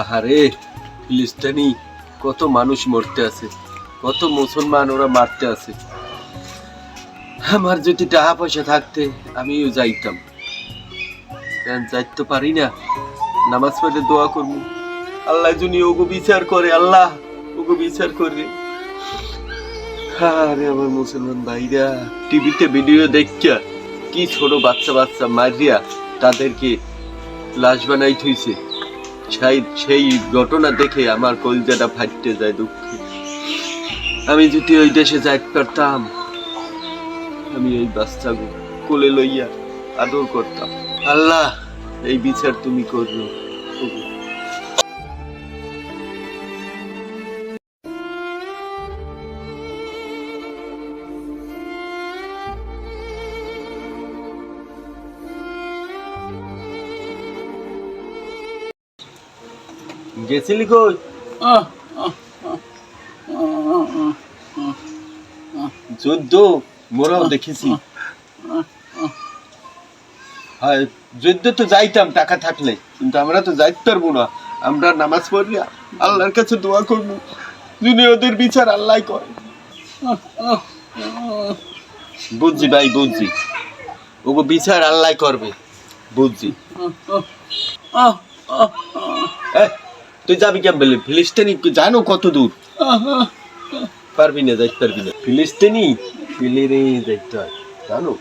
আহারে, ফিলিস্তানি, কত মানুষ মরতে আছে, কত মুসলমান ওরা মারতে আছে। আমার যদি টাকা পয়সা থাকতে, আমিও যাইতাম। যাইতে পারি না? নামাজ পড়ে দোয়া করব। আল্লাহ যদি ওগো বিচার করে, আল্লাহ ওগো বিচার করে আরে আমার মুসলমান ভাইরা, টিভিতে ভিডিও দেখা কি ছোট বাচ্চা বাচ্চা মারিয়া তাদেরকে লাশ বানাই থইছে। সেই সেই ঘটনা দেখে আমার কলজাটা ফাটতে যায় দুঃখে। আমি যদি ওই দেশে যাইতে পারতাম, আমি এই বাচ্চা কোলে লইয়া আদর করতাম। আল্লাহ, এই বিচার তুমি করবে। গেছিলি কই যুদ্ধ মোরাও দেখেছি হ্যাঁ যুদ্ধ তো যাইতাম টাকা থাকলে কিন্তু আমরা তো যাইতে পারব না আমরা নামাজ পড়ি আল্লাহর কাছে দোয়া করব যিনি ওদের বিচার আল্লাহ করে বুঝছি ভাই বুঝছি ওগো বিচার আল্লাহ করবে বুঝছি তুই যাবি কেমন? ফিলিস্তিনি জানো কত দূর? পারবি না যাইতে পারবি না। ফিলিস্তিনি? ফিলিরে যাইতে হয়। জানো?